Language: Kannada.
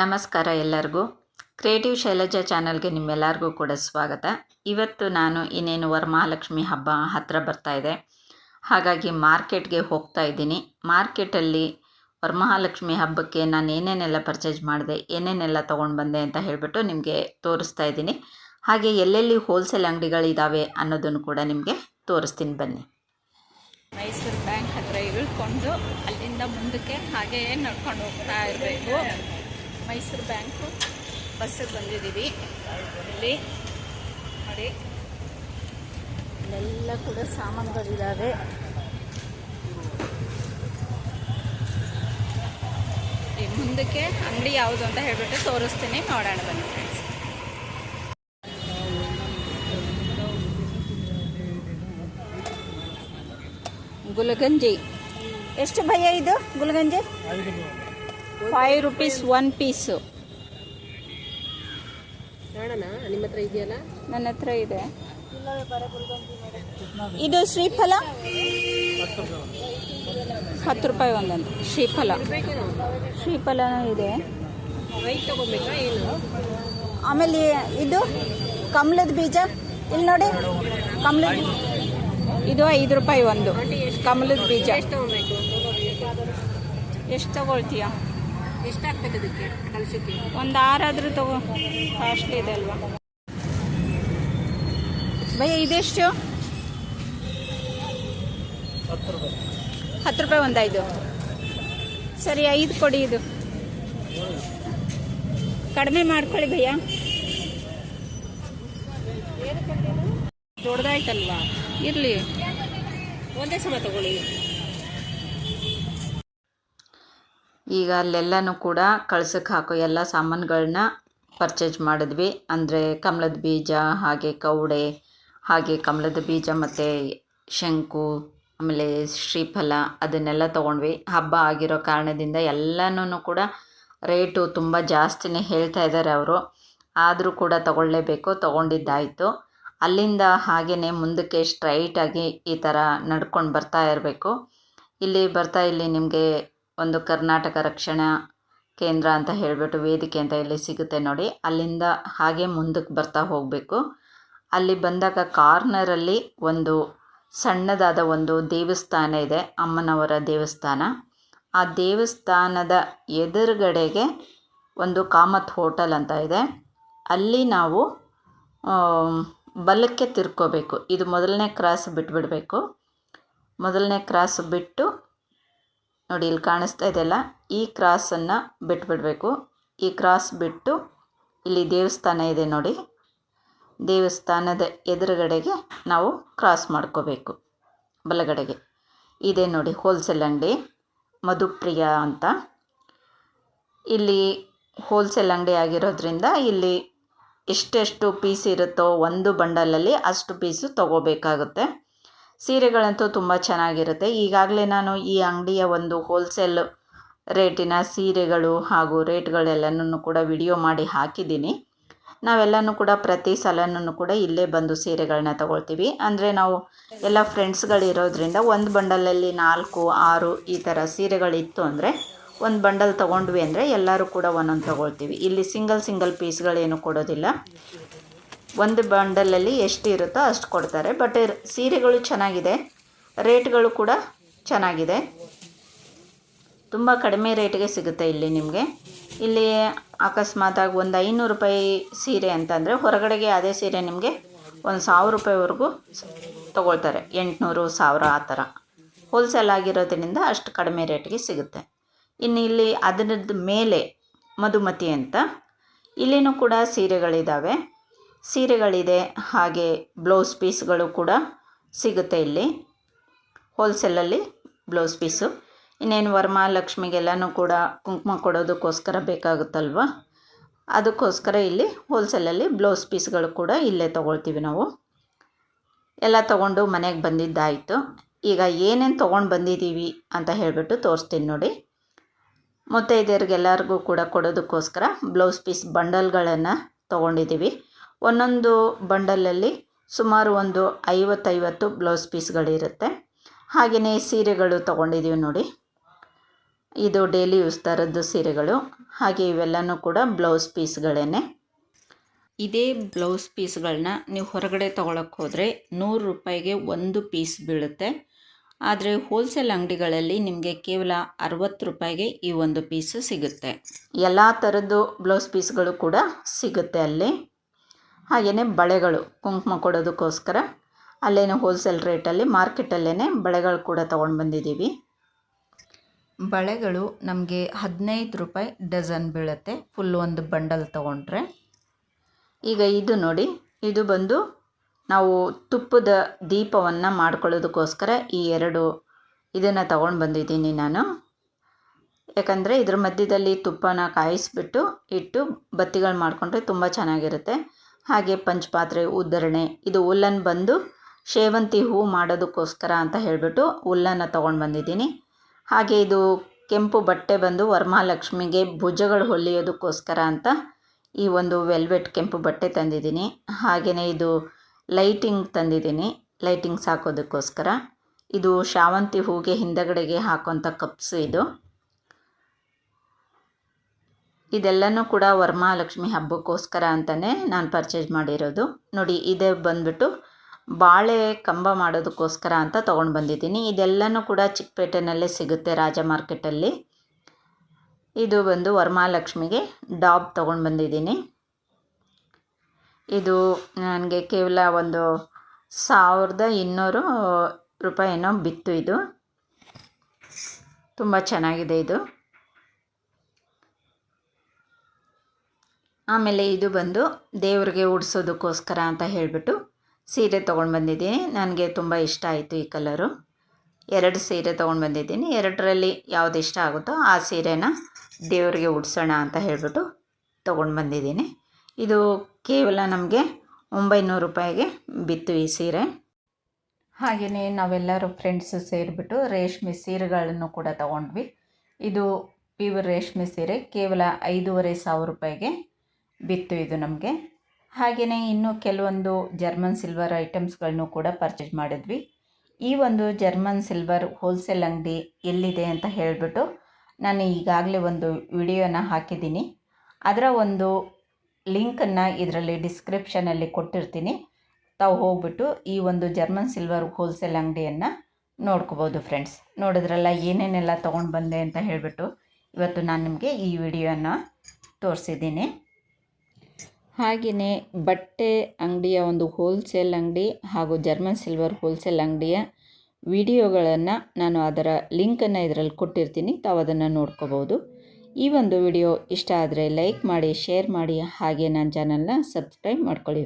ನಮಸ್ಕಾರ ಎಲ್ಲರಿಗೂ. ಕ್ರಿಯೇಟಿವ್ ಶೈಲಜಾ ಚಾನಲ್ಗೆ ನಿಮ್ಮೆಲ್ಲರಿಗೂ ಕೂಡ ಸ್ವಾಗತ. ಇವತ್ತು ನಾನು ಇನ್ನೇನು ವರಮಹಾಲಕ್ಷ್ಮಿ ಹಬ್ಬ ಹತ್ತಿರ ಬರ್ತಾ ಇದೆ. ಹಾಗಾಗಿ ಮಾರ್ಕೆಟ್ಗೆ ಹೋಗ್ತಾ ಇದ್ದೀನಿ. ಮಾರ್ಕೆಟಲ್ಲಿ ವರಮಹಾಲಕ್ಷ್ಮಿ ಹಬ್ಬಕ್ಕೆ ನಾನು ಏನೇನೆಲ್ಲ ಪರ್ಚೇಸ್ ಮಾಡಿದೆ, ಏನೇನೆಲ್ಲ ತೊಗೊಂಡು ಬಂದೆ ಅಂತ ಹೇಳಿಬಿಟ್ಟು ನಿಮಗೆ ತೋರಿಸ್ತಾ ಇದ್ದೀನಿ. ಹಾಗೆ ಎಲ್ಲೆಲ್ಲಿ ಹೋಲ್ಸೇಲ್ ಅಂಗಡಿಗಳಿದ್ದಾವೆ ಅನ್ನೋದನ್ನು ಕೂಡ ನಿಮಗೆ ತೋರಿಸ್ತೀನಿ ಬನ್ನಿ. ಮೈಸೂರು ಬ್ಯಾಂಕ್ ಹತ್ರ ಇಳ್ಕೊಂಡು ಅಲ್ಲಿಂದ ಮುಂದಕ್ಕೆ ಹಾಗೇ ನಡ್ಕೊಂಡು ಹೋಗ್ತಾ ಇರಬೇಕು. ಮೈಸೂರು ಬ್ಯಾಂಕು ಬಸ್ಸಿಗೆ ಬಂದಿದ್ದೀವಿ. ಇಲ್ಲಿ ನೋಡಿ. ಎಲ್ಲ ಕೂಡ ಸಾಮಾನುಗಳಿದ್ದಾವೆ ಮುಂದಕ್ಕೆ ಅಂಗಡಿ ಯಾವುದು ಅಂತ ಹೇಳ್ಬಿಟ್ಟು ತೋರಿಸ್ತೀನಿ. ನೋಡೋಣ ಬನ್ನಿ. ಗುಲಗಂಜಿ. ಎಷ್ಟು ಭಯ ಇದು ಗುಲಗಂಜಿ? ಫೈವ್ ರುಪೀಸ್ ಒನ್ ಪೀಸು ನಿಮ್ಮ ಹತ್ರ ಇದೆಯಲ್ಲ? ನನ್ನ ಹತ್ರ ಇದೆ. ಇದು ಶ್ರೀಫಲ? ಹತ್ತು ರೂಪಾಯಿ ಒಂದೊಂದು. ಶ್ರೀಫಲ. ಶ್ರೀಫಲನೂ ಇದೆ. ರೈಟ್ ತಗೋಬೇಕಾ ಏನು? ಆಮೇಲೆ ಇದು ಕಮಲದ ಬೀಜ. ಇಲ್ಲಿ ನೋಡಿ ಕಮಲದ ಇದು ಐದು ರೂಪಾಯಿ ಒಂದು. ಕಮಲದ ಬೀಜ. ಎಷ್ಟು ತಗೋಬೇಕು? ಎಷ್ಟು ತಗೊಳ್ತೀಯ? ಎಷ್ಟು ಇದಕ್ಕೆ ಒಂದು ಆರಾದರೂ ತಗೋ. ಕಾಸ್ಟ್ಲಿ ಇದೆ ಅಲ್ವಾ? ಭಯ ಇದೆಷ್ಟು? ಹತ್ತು ರೂಪಾಯಿ ಒಂದು ಐದು ಸರಿ ಐದು ಕೊಡಿ ಇದು. ಕಡಿಮೆ ಮಾಡ್ಕೊಳ್ಳಿ ಭಯ್ಯ. ದೊಡ್ಡದಾಯ್ತಲ್ವಾ ಇರಲಿ. ಒಂದೇ ಸಮ ತಗೊಳ್ಳಿ. ಈಗ ಅಲ್ಲೆಲ್ಲನೂ ಕೂಡ ಕಳ್ಸಕ್ಕೆ ಹಾಕೋ ಎಲ್ಲ ಸಾಮಾನುಗಳನ್ನ ಪರ್ಚೇಸ್ ಮಾಡಿದ್ವಿ. ಅಂದರೆ ಕಮಲದ ಬೀಜ, ಹಾಗೆ ಕೌಡೆ, ಹಾಗೆ ಕಮಲದ ಬೀಜ ಮತ್ತು ಶಂಕು, ಆಮೇಲೆ ಶ್ರೀಫಲ ಅದನ್ನೆಲ್ಲ ತೊಗೊಂಡ್ವಿ. ಹಬ್ಬ ಆಗಿರೋ ಕಾರಣದಿಂದ ಎಲ್ಲನೂ ಕೂಡ ರೇಟು ತುಂಬ ಜಾಸ್ತಿನೇ ಹೇಳ್ತಾ ಇದ್ದಾರೆ ಅವರು. ಆದರೂ ಕೂಡ ತಗೊಳ್ಳೇಬೇಕು, ತೊಗೊಂಡಿದ್ದಾಯಿತು. ಅಲ್ಲಿಂದ ಹಾಗೆಯೇ ಮುಂದಕ್ಕೆ ಸ್ಟ್ರೈಟಾಗಿ ಈ ಥರ ನಡ್ಕೊಂಡು ಬರ್ತಾ ಇರಬೇಕು. ಇಲ್ಲಿ ಬರ್ತಾ ಇಲ್ಲಿ ನಿಮಗೆ ಒಂದು ಕರ್ನಾಟಕ ರಕ್ಷಣಾ ಕೇಂದ್ರ ಅಂತ ಹೇಳಿಬಿಟ್ಟು ವೇದಿಕೆ ಅಂತ ಇಲ್ಲಿ ಸಿಗುತ್ತೆ ನೋಡಿ. ಅಲ್ಲಿಂದ ಹಾಗೆ ಮುಂದಕ್ಕೆ ಬರ್ತಾ ಹೋಗಬೇಕು. ಅಲ್ಲಿ ಬಂದಾಗ ಕಾರ್ನರಲ್ಲಿ ಒಂದು ಸಣ್ಣದಾದ ಒಂದು ದೇವಸ್ಥಾನ ಇದೆ, ಅಮ್ಮನವರ ದೇವಸ್ಥಾನ. ಆ ದೇವಸ್ಥಾನದ ಎದುರುಗಡೆಗೆ ಒಂದು ಕಾಮತ್ ಹೋಟೆಲ್ ಅಂತ ಇದೆ. ಅಲ್ಲಿ ನಾವು ಬಲಕ್ಕೆ ತಿರ್ಕೋಬೇಕು. ಇದು ಮೊದಲನೇ ಕ್ರಾಸ್ ಬಿಟ್ಬಿಡಬೇಕು. ಮೊದಲನೇ ಕ್ರಾಸ್ ಬಿಟ್ಟು, ನೋಡಿ ಇಲ್ಲಿ ಕಾಣಿಸ್ತಾ ಇದೆಯಲ್ಲ ಈ ಕ್ರಾಸನ್ನು ಬಿಟ್ಬಿಡಬೇಕು. ಈ ಕ್ರಾಸ್ ಬಿಟ್ಟು ಇಲ್ಲಿ ದೇವಸ್ಥಾನ ಇದೆ ನೋಡಿ. ದೇವಸ್ಥಾನದ ಎದುರುಗಡೆಗೆ ನಾವು ಕ್ರಾಸ್ ಮಾಡ್ಕೋಬೇಕು. ಬಲಗಡೆಗೆ. ಇದೆ ನೋಡಿ, ಹೋಲ್ಸೇಲ್ ಅಂಗಡಿ, ಮಧುಪ್ರಿಯ ಅಂತ. ಇಲ್ಲಿ ಹೋಲ್ಸೇಲ್ ಅಂಗಡಿ ಆಗಿರೋದ್ರಿಂದ ಇಲ್ಲಿ ಎಷ್ಟೆಷ್ಟು ಪೀಸ್ ಇರುತ್ತೋ ಒಂದು ಬಂಡಲಲ್ಲಿ ಅಷ್ಟು ಪೀಸು ತಗೋಬೇಕಾಗುತ್ತೆ. ಸೀರೆಗಳಂತೂ ತುಂಬ ಚೆನ್ನಾಗಿರುತ್ತೆ. ಈಗಾಗಲೇ ನಾನು ಈ ಅಂಗಡಿಯ ಒಂದು ಹೋಲ್ಸೇಲ್ ರೇಟಿನ ಸೀರೆಗಳು ಹಾಗೂ ರೇಟ್ಗಳೆಲ್ಲನೂ ಕೂಡ ವಿಡಿಯೋ ಮಾಡಿ ಹಾಕಿದ್ದೀನಿ. ನಾವೆಲ್ಲನೂ ಕೂಡ ಪ್ರತಿ ಸಲನೂ ಕೂಡ ಇಲ್ಲೇ ಬಂದು ಸೀರೆಗಳನ್ನ ತಗೊಳ್ತೀವಿ. ಅಂದರೆ ನಾವು ಎಲ್ಲ ಫ್ರೆಂಡ್ಸ್ಗಳಿರೋದ್ರಿಂದ ಒಂದು ಬಂಡಲಲ್ಲಿ ನಾಲ್ಕು, ಆರು ಈ ಥರ ಸೀರೆಗಳಿತ್ತು ಅಂದರೆ ಒಂದು ಬಂಡಲ್ ತೊಗೊಂಡ್ವಿ ಅಂದರೆ ಎಲ್ಲರೂ ಕೂಡ ಒಂದೊಂದು ತೊಗೊಳ್ತೀವಿ. ಇಲ್ಲಿ ಸಿಂಗಲ್ ಸಿಂಗಲ್ ಪೀಸ್ಗಳೇನು ಕೊಡೋದಿಲ್ಲ. ಒಂದು ಬಂಡಲಲ್ಲಿ ಎಷ್ಟು ಇರುತ್ತೋ ಅಷ್ಟು ಕೊಡ್ತಾರೆ. ಬಟ್ ಸೀರೆಗಳು ಚೆನ್ನಾಗಿದೆ. ರೇಟ್ಗಳು ಕೂಡ ಚೆನ್ನಾಗಿದೆ. ತುಂಬ ಕಡಿಮೆ ರೇಟ್ಗೆ ಸಿಗುತ್ತೆ ಇಲ್ಲಿ ನಿಮಗೆ. ಇಲ್ಲಿ ಅಕಸ್ಮಾತಾಗಿ ಒಂದು ಐನೂರು ರೂಪಾಯಿ ಸೀರೆ ಅಂತಂದರೆ ಹೊರಗಡೆಗೆ ಅದೇ ಸೀರೆ ನಿಮಗೆ ಒಂದು ಸಾವಿರ ರೂಪಾಯಿವರೆಗೂ ತೊಗೊಳ್ತಾರೆ. ಎಂಟುನೂರು, ಸಾವಿರ ಆ ಥರ ಹೋಲ್ಸೇಲ್ ಆಗಿರೋದ್ರಿಂದ ಅಷ್ಟು ಕಡಿಮೆ ರೇಟ್ಗೆ ಸಿಗುತ್ತೆ. ಇನ್ನು ಇಲ್ಲಿ ಅದರದ್ದು ಮೇಲೆ ಮಧುಮತಿ ಅಂತ. ಇಲ್ಲಿನೂ ಕೂಡ ಸೀರೆಗಳಿದ್ದಾವೆ ಸೀರೆಗಳಿದೆ, ಹಾಗೆ ಬ್ಲೌಸ್ ಪೀಸ್ಗಳು ಕೂಡ ಸಿಗುತ್ತೆ ಇಲ್ಲಿ. ಹೋಲ್ಸೇಲಲ್ಲಿ ಬ್ಲೌಸ್ ಪೀಸು. ಇನ್ನೇನು ವರಮಹಾಲಕ್ಷ್ಮಿಗೆಲ್ಲನೂ ಕೂಡ ಕುಂಕುಮ ಕೊಡೋದಕ್ಕೋಸ್ಕರ ಬೇಕಾಗುತ್ತಲ್ವ? ಅದಕ್ಕೋಸ್ಕರ ಇಲ್ಲಿ ಹೋಲ್ಸೇಲಲ್ಲಿ ಬ್ಲೌಸ್ ಪೀಸ್ಗಳು ಕೂಡ ಇಲ್ಲೇ ತೊಗೊಳ್ತೀವಿ ನಾವು. ಎಲ್ಲ ತೊಗೊಂಡು ಮನೆಗೆ ಬಂದಿದ್ದಾಯಿತು. ಈಗ ಏನೇನು ತೊಗೊಂಡು ಬಂದಿದ್ದೀವಿ ಅಂತ ಹೇಳಿಬಿಟ್ಟು ತೋರಿಸ್ತೀನಿ ನೋಡಿ. ಮುತ್ತೈದೆಯರಿಗೆಲ್ಲರಿಗೂ ಕೂಡ ಕೊಡೋದಕ್ಕೋಸ್ಕರ ಬ್ಲೌಸ್ ಪೀಸ್ ಬಂಡಲ್ಗಳನ್ನು ತೊಗೊಂಡಿದ್ದೀವಿ. ಒಂದೊಂದು ಬಂಡಲಲ್ಲಿ ಸುಮಾರು ಒಂದು ಐವತ್ತೈವತ್ತು ಬ್ಲೌಸ್ ಪೀಸ್ಗಳಿರುತ್ತೆ. ಹಾಗೆಯೇ ಸೀರೆಗಳು ತೊಗೊಂಡಿದ್ದೀವಿ ನೋಡಿ. ಇದು ಡೈಲಿ ಯೂಸ್ ಥರದ್ದು ಸೀರೆಗಳು. ಹಾಗೆ ಇವೆಲ್ಲನೂ ಕೂಡ ಬ್ಲೌಸ್ ಪೀಸ್ಗಳೇ ಇದೇ ಬ್ಲೌಸ್ ಪೀಸ್ಗಳನ್ನ ನೀವು ಹೊರಗಡೆ ತೊಗೊಳಕ್ಕೆ ಹೋದರೆ ನೂರು ರೂಪಾಯಿಗೆ ಒಂದು ಪೀಸ್ ಬೀಳುತ್ತೆ. ಆದರೆ ಹೋಲ್ಸೇಲ್ ಅಂಗಡಿಗಳಲ್ಲಿ ನಿಮಗೆ ಕೇವಲ ಅರವತ್ತು ರೂಪಾಯಿಗೆ ಈ ಒಂದು ಪೀಸು ಸಿಗುತ್ತೆ. ಎಲ್ಲ ಥರದ್ದು ಬ್ಲೌಸ್ ಪೀಸ್ಗಳು ಕೂಡ ಸಿಗುತ್ತೆ ಅಲ್ಲಿ. ಹಾಗೆಯೇ ಬಳೆಗಳು, ಕುಂಕುಮ ಕೊಡೋದಕ್ಕೋಸ್ಕರ ಅಲ್ಲೇನು ಹೋಲ್ಸೇಲ್ ರೇಟಲ್ಲಿ ಮಾರ್ಕೆಟಲ್ಲೇ ಬಳೆಗಳು ಕೂಡ ತೊಗೊಂಡು ಬಂದಿದ್ದೀವಿ. ಬಳೆಗಳು ನಮಗೆ ಹದಿನೈದು ರೂಪಾಯಿ ಡಜನ್ ಬೀಳುತ್ತೆ ಫುಲ್ ಒಂದು ಬಂಡಲ್ ತೊಗೊಂಡ್ರೆ. ಈಗ ಇದು ನೋಡಿ, ಇದು ಬಂದು ನಾವು ತುಪ್ಪದ ದೀಪವನ್ನು ಮಾಡ್ಕೊಳ್ಳೋದಕ್ಕೋಸ್ಕರ ಈ ಎರಡು ಇದನ್ನು ತಗೊಂಡು ಬಂದಿದ್ದೀನಿ ನಾನು. ಯಾಕಂದರೆ ಇದ್ರ ಮಧ್ಯದಲ್ಲಿ ತುಪ್ಪನ ಕಾಯಿಸಿಬಿಟ್ಟು ಇಟ್ಟು ಬತ್ತಿಗಳು ಮಾಡಿಕೊಂಡ್ರೆ ತುಂಬ ಚೆನ್ನಾಗಿರುತ್ತೆ. ಹಾಗೆ ಪಂಚಪಾತ್ರೆ ಉದ್ದರಣೆ ಇದು ಉಲ್ಲನ್ ಬಂದು ಸೇವಂತಿ ಹೂ ಮಾಡೋದಕ್ಕೋಸ್ಕರ ಅಂತ ಹೇಳಿಬಿಟ್ಟು ಉಲ್ಲನ್ನು ತೊಗೊಂಡು ಬಂದಿದ್ದೀನಿ. ಹಾಗೆ ಇದು ಕೆಂಪು ಬಟ್ಟೆ ಬಂದು ವರಮಹಾಲಕ್ಷ್ಮಿಗೆ ಭುಜಗಳು ಹೊಲಿಯೋದಕ್ಕೋಸ್ಕರ ಅಂತ ಈ ಒಂದು ವೆಲ್ವೆಟ್ ಕೆಂಪು ಬಟ್ಟೆ ತಂದಿದ್ದೀನಿ. ಹಾಗೆಯೇ ಇದು ಲೈಟಿಂಗ್ ತಂದಿದ್ದೀನಿ. ಲೈಟಿಂಗ್ಸ್ ಹಾಕೋದಕ್ಕೋಸ್ಕರ ಇದು ಶಾವಂತಿ ಹೂಗೆ ಹಿಂದಗಡೆಗೆ ಹಾಕೋಂಥ ಕಪ್ಸ್ ಇದು. ಇದೆಲ್ಲನೂ ಕೂಡ ವರಮಹಾಲಕ್ಷ್ಮಿ ಹಬ್ಬಕ್ಕೋಸ್ಕರ ಅಂತಲೇ ನಾನು ಪರ್ಚೇಸ್ ಮಾಡಿರೋದು. ನೋಡಿ, ಇದೇ ಬಂದ್ಬಿಟ್ಟು ಬಾಳೆ ಕಂಬ ಮಾಡೋದಕ್ಕೋಸ್ಕರ ಅಂತ ತೊಗೊಂಡು ಬಂದಿದ್ದೀನಿ. ಇದೆಲ್ಲನೂ ಕೂಡ ಚಿಕ್ಕಪೇಟೆನಲ್ಲೇ ಸಿಗುತ್ತೆ ರಾಜ ಮಾರ್ಕೆಟಲ್ಲಿ. ಇದು ಬಂದು ವರಮಹಾಲಕ್ಷ್ಮಿಗೆ ಡಾಬ್ ತೊಗೊಂಡು ಬಂದಿದ್ದೀನಿ. ಇದು ನನಗೆ ಕೇವಲ ಒಂದು ಸಾವಿರದ ಇನ್ನೂರು ರೂಪಾಯಿನೋ ಬಿತ್ತು ಇದು. ತುಂಬ ಚೆನ್ನಾಗಿದೆ ಇದು. ಆಮೇಲೆ ಇದು ಬಂದು ದೇವರಿಗೆ ಉಡಿಸೋದಕ್ಕೋಸ್ಕರ ಅಂತ ಹೇಳಿಬಿಟ್ಟು ಸೀರೆ ತೊಗೊಂಡು ಬಂದಿದ್ದೀನಿ. ನನಗೆ ತುಂಬ ಇಷ್ಟ ಆಯಿತು ಈ ಕಲರು. ಎರಡು ಸೀರೆ ತೊಗೊಂಡು ಬಂದಿದ್ದೀನಿ. ಎರಡರಲ್ಲಿ ಯಾವುದು ಇಷ್ಟ ಆಗುತ್ತೋ ಆ ಸೀರೆನ ದೇವರಿಗೆ ಉಡಿಸೋಣ ಅಂತ ಹೇಳಿಬಿಟ್ಟು ತೊಗೊಂಡು ಬಂದಿದ್ದೀನಿ. ಇದು ಕೇವಲ ನಮಗೆ ಒಂಬೈನೂರು ರೂಪಾಯಿಗೆ ಬಿತ್ತು ಈ ಸೀರೆ. ಹಾಗೆಯೇ ನಾವೆಲ್ಲರೂ ಫ್ರೆಂಡ್ಸು ಸೇರಿಬಿಟ್ಟು ರೇಷ್ಮೆ ಸೀರೆಗಳನ್ನು ಕೂಡ ತಗೊಂಡ್ವಿ. ಇದು ಪ್ಯೂರ್ ರೇಷ್ಮೆ ಸೀರೆ, ಕೇವಲ ಐದೂವರೆ ಸಾವಿರ ರೂಪಾಯಿಗೆ ಬಿತ್ತು ಇದು ನಮಗೆ. ಹಾಗೆಯೇ ಇನ್ನೂ ಕೆಲವೊಂದು ಜರ್ಮನ್ ಸಿಲ್ವರ್ ಐಟಮ್ಸ್ಗಳನ್ನು ಕೂಡ ಪರ್ಚೇಸ್ ಮಾಡಿದ್ವಿ. ಈ ಒಂದು ಜರ್ಮನ್ ಸಿಲ್ವರ್ ಹೋಲ್ಸೇಲ್ ಅಂಗಡಿ ಎಲ್ಲಿದೆ ಅಂತ ಹೇಳಿಬಿಟ್ಟು ನಾನು ಈಗಾಗಲೇ ಒಂದು ವಿಡಿಯೋನ ಹಾಕಿದ್ದೀನಿ. ಅದರ ಒಂದು ಲಿಂಕನ್ನು ಇದರಲ್ಲಿ ಡಿಸ್ಕ್ರಿಪ್ಷನಲ್ಲಿ ಕೊಟ್ಟಿರ್ತೀನಿ. ತಾವು ಹೋಗ್ಬಿಟ್ಟು ಈ ಒಂದು ಜರ್ಮನ್ ಸಿಲ್ವರ್ ಹೋಲ್ಸೇಲ್ ಅಂಗಡಿಯನ್ನು ನೋಡ್ಕೋಬೋದು ಫ್ರೆಂಡ್ಸ್. ನೋಡಿದ್ರಲ್ಲ ಏನೇನೆಲ್ಲ ತೊಗೊಂಡು ಬಂದೆ ಅಂತ ಹೇಳಿಬಿಟ್ಟು ಇವತ್ತು ನಾನು ನಿಮಗೆ ಈ ವಿಡಿಯೋನ ತೋರಿಸಿದ್ದೀನಿ. ಹಾಗೆಯೇ ಬಟ್ಟೆ ಅಂಗಡಿಯ ಒಂದು ಹೋಲ್ಸೇಲ್ ಅಂಗಡಿ ಹಾಗೂ ಜರ್ಮನ್ ಸಿಲ್ವರ್ ಹೋಲ್ಸೇಲ್ ಅಂಗಡಿಯ ವಿಡಿಯೋಗಳನ್ನು ನಾನು ಅದರ ಲಿಂಕನ್ನು ಇದರಲ್ಲಿ ಕೊಟ್ಟಿರ್ತೀನಿ. ತಾವು ಅದನ್ನು ನೋಡ್ಕೋಬೋದು. ಈ ಒಂದು ವಿಡಿಯೋ ಇಷ್ಟ ಆದರೆ ಲೈಕ್ ಮಾಡಿ ಶೇರ್ ಮಾಡಿ ಹಾಗೆ ನನ್ನ ಚಾನಲ್ನ ಸಬ್ಸ್ಕ್ರೈಬ್ ಮಾಡ್ಕೊಳ್ಳಿ